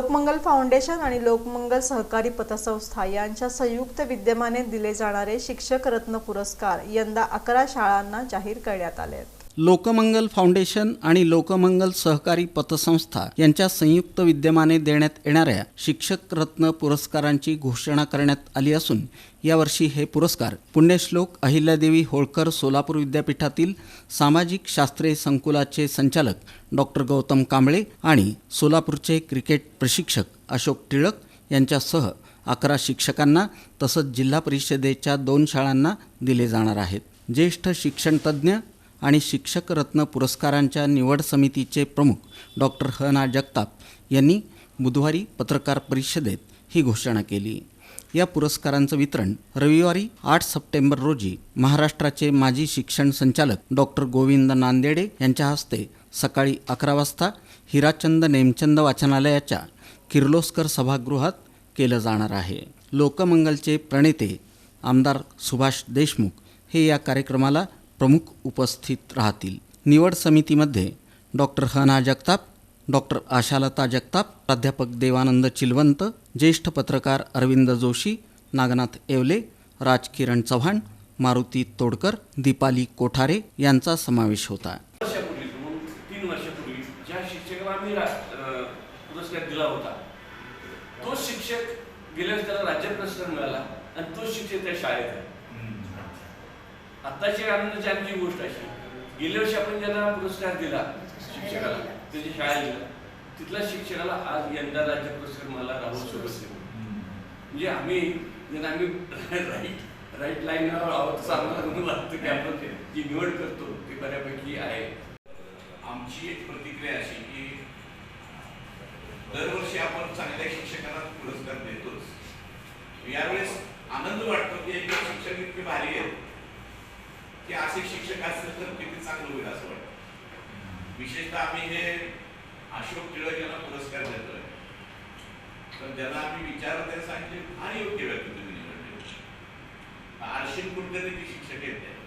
Lokmangal foundation आणि लोकमंगल सहकारी पतसंस्था यांच्या संयुक्त विद्यमाने दिले जाणारे शिक्षक रत्न पुरस्कार यंदा अकरा शाळांना जाहीर करण्यात आले आहेत. लोकमंगल फाउंडेशन आणि लोकमंगल सहकारी पतसंस्था यांच्या संयुक्त विद्यमाने देण्यात येणाऱ्या शिक्षक रत्न पुरस्कारांची घोषणा करण्यात आली असून यावर्षी हे पुरस्कार पुण्यश्लोक अहिल्यादेवी होळकर सोलापूर विद्यापीठातील सामाजिक शास्त्रे संकुलाचे संचालक डॉक्टर गौतम कांबळे आणि सोलापूरचे क्रिकेट प्रशिक्षक अशोक टिळक यांच्यासह अकरा शिक्षकांना तसंच जिल्हा परिषदेच्या दोन शाळांना दिले जाणार आहेत. ज्येष्ठ शिक्षणतज्ज्ञ आणि शिक्षक रत्न पुरस्कारांच्या निवड समितीचे प्रमुख डॉक्टर ह ना जगताप यांनी बुधवारी पत्रकार परिषदेत ही घोषणा केली. या पुरस्कारांचं वितरण रविवारी आठ सप्टेंबर रोजी महाराष्ट्राचे माजी शिक्षण संचालक डॉक्टर गोविंद नांदेडे यांच्या हस्ते सकाळी अकरा वाजता हिराचंद नेमचंद वाचनालयाच्या किर्लोस्कर सभागृहात केलं जाणार आहे. लोकमंगलचे प्रणेते आमदार सुभाष देशमुख हे या कार्यक्रमाला प्रमुख उपस्थित राहतील. निवड समितीमध्ये डॉक्टर हना जगताप डॉक्टर आशालता जगताप प्राध्यापक देवानंद चिलवंत ज्येष्ठ पत्रकार अरविंद जोशी नागनाथ येवले राजकिरण चव्हाण मारुती तोडकर दीपाली कोठारे यांचा समावेश होता. पुरस्कार दिला होता तो शिक्षक गेल्या त्याला राज्य पुरस्कार मिळाला आणि तो शिक्षक त्या शाळेत आहे. आत्ताची आनंदाची आणखी गोष्ट अशी. गेल्या वर्षी आपण ज्यांना पुरस्कार दिला शिक्षकाला त्याची शाळा दिला तिथल्या शिक्षकाला आज यंदा राज्य पुरस्कार मला राहुल सोबत म्हणजे आम्ही ज्यांना आम्ही राईट राईट लाईनवर आहोत चांगलं म्हणून की आपण जी निवड करतो ती बऱ्यापैकी आहे. आमची एक प्रतिक्रिया अशी की दरवर्षी आपण चांगल्या शिक्षकांना पुरस्कार देतोच. यावेळेस आनंद वाटतो की एक शिक्षक इतके भारी आहेत. की असे शिक्षक असतील तर किती चांगलं होईल असं वाटतं. विशेषतः आम्ही हे अशोक टिळक यांना पुरस्कार देतोय. तर ज्यांना आम्ही विचारत आहे सांगितले फार योग्य व्यक्ती तुम्ही निवडले आरशीन कुलकर्णी ती शिक्षक आहेत त्या.